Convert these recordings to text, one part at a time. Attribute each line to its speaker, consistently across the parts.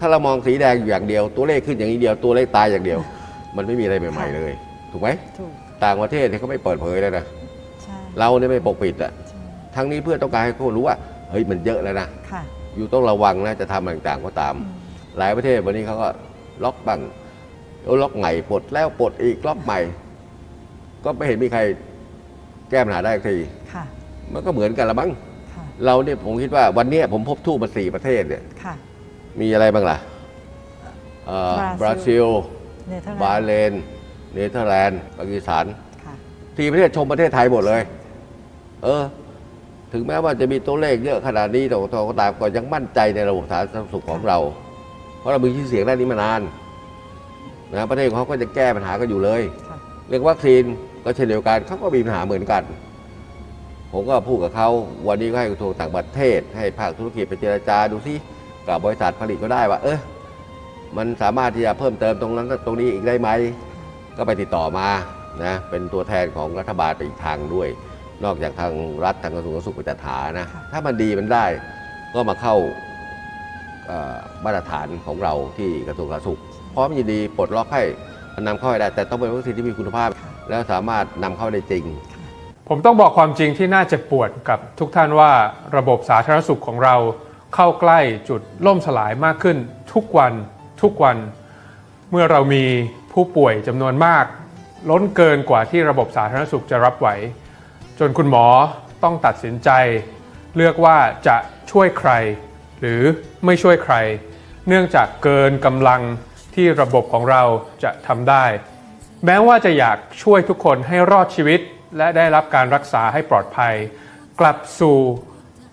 Speaker 1: ถ้าเรามองสีแดงอยู่อย่างเดียว ตัวเลขขึ้นอย่างนี้เดียวตัวเลขตายอย่างเดียว มันไม่มีอะไรใหม่ๆเลย ถูกไหม
Speaker 2: ถูก
Speaker 1: ต่างประเทศเนี่ยเขาไม่เปิดเผยเลยนะ
Speaker 2: ใช่
Speaker 1: เราเนี่ยไม่ปกปิดอะ
Speaker 2: ใช่
Speaker 1: ทั้งนี้เพื่อต้องการให้เขารู้ว่าเฮ้ยมันเยอะแล้วนะ
Speaker 2: ค่ะ
Speaker 1: อยู่ต้องระวังนะจะทำอะไรต่างๆก็ตาม
Speaker 2: อืม
Speaker 1: หลายประเทศวันนี้เขาก็ล็อกบังเอาล็อกใหม่ปลดแล้วปลดอีกล็อกใหม่ ก็ไม่เห็นมีใครแก้ปัญหาได้สักที
Speaker 2: ค่ะ
Speaker 1: มันก็เหมือนกันละมั้ง
Speaker 2: ค่ะ
Speaker 1: เราเนี่ยผมคิดว่าวันเนี้ยผมพบทูตมาสี่ประเทศเนี่ย
Speaker 2: ค่ะ
Speaker 1: มีอะไรบ้างล่ะเอ่อบ
Speaker 2: รา
Speaker 1: บรา
Speaker 2: ซิ
Speaker 1: ซิ
Speaker 2: ล
Speaker 1: ล
Speaker 2: เนเธอร์
Speaker 1: บา
Speaker 2: แล
Speaker 1: ห์
Speaker 2: นด์
Speaker 1: เรนเนเธอร์แลนด์ปากีสถาน
Speaker 2: ค่ะ
Speaker 1: ที่ประเทศชมประเทศไทยหมดเลย เออ ถึงแม้ว่าจะมีตัวเลขเยอะขนาดนี้แต่ก็ตามก็ยังมั่นใจในระบบสาธารณสุขของเรา เพราะเรามีชื่อเสียงด้านนี้มานานนะประเทศของเขาก็จะแก้ปัญหากันอยู่เลย
Speaker 2: ค่ะ
Speaker 1: เรื่องวัคซีนก็เช่นเดียวกันเขาก็มีปัญหาเหมือนกัน ผมก็พูดกับเขาวันนี้ก็ให้กระทรวงต่างประเทศ ให้ภาคธุรกิจไปเจรจาดูซิ กับบริษัทผลิตก็ได้ว่า เออมันสามารถที่จะเพิ่มเติมตรงนั้นตรงนี้อีกได้ไหม ก็ไปติดต่อมานะเป็นตัวแทนของรัฐบาลไปอีกทางด้วย นอกจากทางรัฐทางกระทรวงสาธารณสุขไปจัดหานะ
Speaker 2: ค่ะ
Speaker 1: ถ้ามันดีมันได้ก็มาเข้าเอ่อมาตรฐานของเราที่กระทรวงสาธารณสุขพร้อมยินดีปลดล็อกให้นำเข้าให้ได้ แต่ต้องเป็นวัคซีนที่มีคุณภาพ แล้วสามารถนำเข้าได้จริง
Speaker 3: ผมต้องบอกความจริงที่น่าเจ็บปวดกับทุกท่านว่าระบบสาธารณสุขของเรา เข้าใกล้จุดล่มสลายมากขึ้นทุกวันทุกวัน เมื่อเรามีผู้ป่วยจำนวนมาก ล้นเกินกว่าที่ระบบสาธารณสุขจะรับไหว จนคุณหมอต้องตัดสินใจ เลือกว่าจะช่วยใคร หรือไม่ช่วยใคร เนื่องจากเกินกำลังที่ระบบของเราจะทำได้ แม้ว่าจะอยากช่วยทุกคนให้รอดชีวิต และได้รับการรักษาให้ปลอดภัย กลับสู่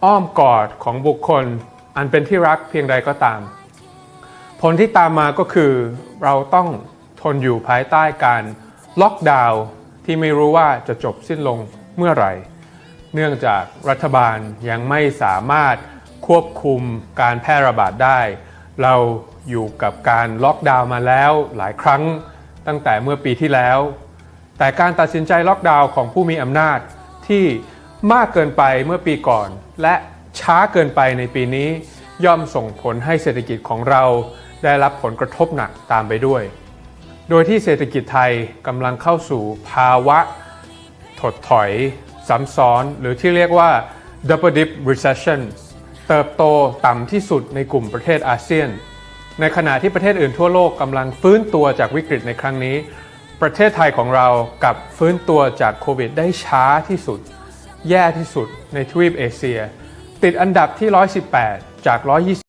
Speaker 3: อ้อมกอดของบุคคล อันเป็นที่รักเพียงใดก็ตาม ผลที่ตามมาก็คือเราต้องทนอยู่ภายใต้การล็อกดาวน์ที่ไม่รู้ว่าจะจบสิ้นลงเมื่อไหร่ เนื่องจากรัฐบาลยังไม่สามารถควบคุมการแพร่ระบาดได้ เราอยู่กับการล็อกดาวน์มาแล้วหลายครั้งตั้งแต่เมื่อปีที่แล้ว แต่การตัดสินใจล็อกดาวน์ของผู้มีอำนาจที่ มากเกินไปเมื่อปีก่อน และช้าเกินไปในปีนี้ ย่อมส่งผลให้เศรษฐกิจของเราได้รับผลกระทบหนักตามไปด้วย โดยที่เศรษฐกิจไทยกำลังเข้าสู่ภาวะ ถดถอยซ้ำซ้อน หรือที่เรียกว่า double dip recession เติบโตต่ำที่สุดในกลุ่มประเทศอาเซียน ในขณะที่ประเทศอื่นทั่วโลกกำลังฟื้นตัวจากวิกฤตในครั้งนี้ ประเทศไทยของเรากับฟื้นตัวจากโควิดได้ช้าที่สุด แย่ที่สุดในทวีปเอเชีย ติดอันดับที่ 118 จาก 120